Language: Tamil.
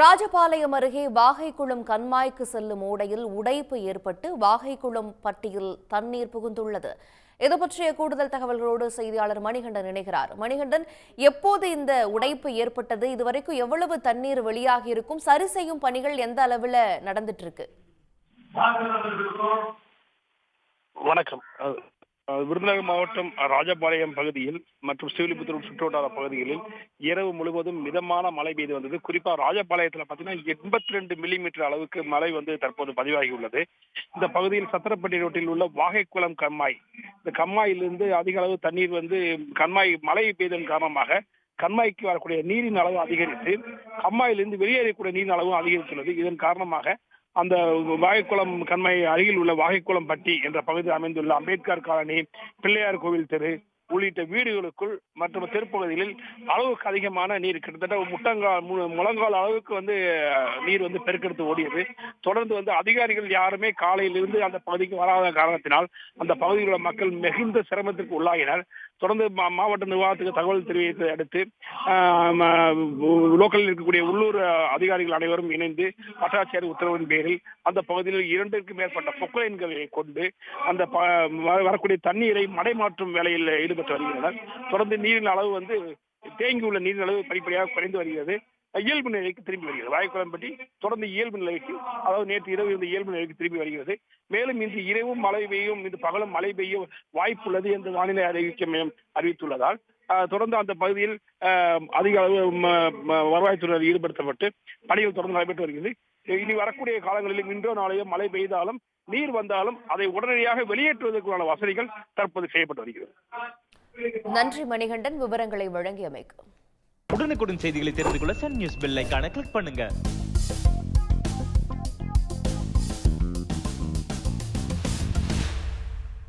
ராஜபாளையம் அருகே வாகைக்குளம் கண்மாய்க்கு செல்லும் ஓடையில் உடைப்பு ஏற்பட்டு வாகைக்குளம் பட்டியில் தண்ணீர் புகுந்துள்ளது. இது பற்றிய கூடுதல் தகவல்களோடு செய்தியாளர் மணிகண்டன் இணைகிறார். மணிகண்டன் எப்போது இந்த உடைப்பு ஏற்பட்டது? இதுவரைக்கும் எவ்வளவு தண்ணீர் வெளியாகி இருக்கும்? சரி செய்யும் பணிகள் எந்த அளவுல நடந்துட்டு இருக்கு? வணக்கம். விருதுநகர் மாவட்டம் ராஜபாளையம் பகுதியில் மற்றும் ஸ்ரீவில்லிபுத்தூர் சுற்றுவட்டார பகுதிகளில் இரவு முழுவதும் மிதமான மழை பெய்து வந்தது. குறிப்பா ராஜபாளையத்தில் பார்த்தீங்கன்னா எண்பத்தி ரெண்டு மில்லிமீட்டர் அளவுக்கு மழை வந்து தற்போது பதிவாகி உள்ளது இந்த பகுதியில் சத்திரப்பட்டி ரோட்டில் உள்ள வாகைக்குளம் கம்மாய். இந்த கம்மாயிலிருந்து அதிக அளவு தண்ணீர் வந்து கண்மாய் மழை பெய்ததன் காரணமாக கண்மாய்க்கு வரக்கூடிய நீரின் அளவு அதிகரித்து கம்மாயிலிருந்து வெளியேறக்கூடிய நீரின் அளவும் அதிகரித்துள்ளது. இதன் காரணமாக அந்த வாகைக்குளம் கண்மை அருகில் உள்ள வாகைக்குளம் பட்டி என்ற பகுதியில் அமைந்துள்ள அம்பேத்கர் காலனி பிள்ளையார் கோவில் தெரு உள்ளிட்ட வீடுகளுக்குள் மற்றும் தெருப்பகுதிகளில் அளவுக்கு அதிகமான நீர் கிட்டத்தட்ட முட்டங்கால் முழங்கால் அளவுக்கு வந்து நீர் வந்து பெருக்கெடுத்து ஓடியது. தொடர்ந்து வந்து அதிகாரிகள் யாருமே காலையிலிருந்து அந்த பகுதிக்கு வராத காரணத்தினால் அந்த பகுதியில் உள்ள மக்கள் மிகுந்த சிரமத்திற்கு உள்ளாகினர். தொடர்ந்து மா- மாவட்ட நிர்வாகத்துக்கு தகவல் தெரிவித்ததை அடுத்து ஆஹ், லோக்கலில் இருக்கக்கூடிய உள்ளூர் அதிகாரிகள் அனைவரும் இணைந்து வட்டாட்சியர் உத்தரவின் பேரில் அந்த பகுதியில் இரண்டிற்கு மேற்பட்ட பொக்லைன்களை கொண்டு அந்த ப- வ- வரக்கூடிய தண்ணீரை மடைமாற்றும் வேலையில் ஈடுபட்டு வருகின்றனர். தொடர்ந்து நீரின் அளவு வந்து தேங்கியுள்ள நீரின் அளவு படிப்படியாக குறைந்து வருகிறது. இயல்பு நிலைக்கு திரும்பி வருகிறது. வாய்க்குளம்பட்டி தொடர்ந்து இயல்பு நிலைக்கு அதாவது நேற்று இரவு இருந்த இயல்பு நிலைக்கு திரும்பி வருகிறது. மேலும் இன்று இரவும் மழை பெய்யும் இன்று பகலும் மழை பெய்ய வாய்ப்புள்ளது என்று வானிலை அறிவிக்க அறிவித்துள்ளதால் தொடர்ந்து அந்த பகுதியில் அதிக அளவு வருவாய்த்துறை வருவாய்த்துறையில் ஈடுபடுத்தப்பட்டு பணிகள் தொடர்ந்து நடைபெற்று வருகிறது. இனி வரக்கூடிய காலங்களில் இன்றோ நாளையோ மழை பெய்தாலும் நீர் வந்தாலும் அதை உடனடியாக வெளியேற்றுவதற்கான வசதிகள் தற்போது செய்யப்பட்டு வருகிறது. நன்றி மணிகண்டன் விவரங்களை வழங்கியமைக்கு. உடனுக்குடன் செய்திகளை தெரிந்து கொள்ள சன் நியூஸ் பெல் ஐக்கான கிளிக் பண்ணுங்க.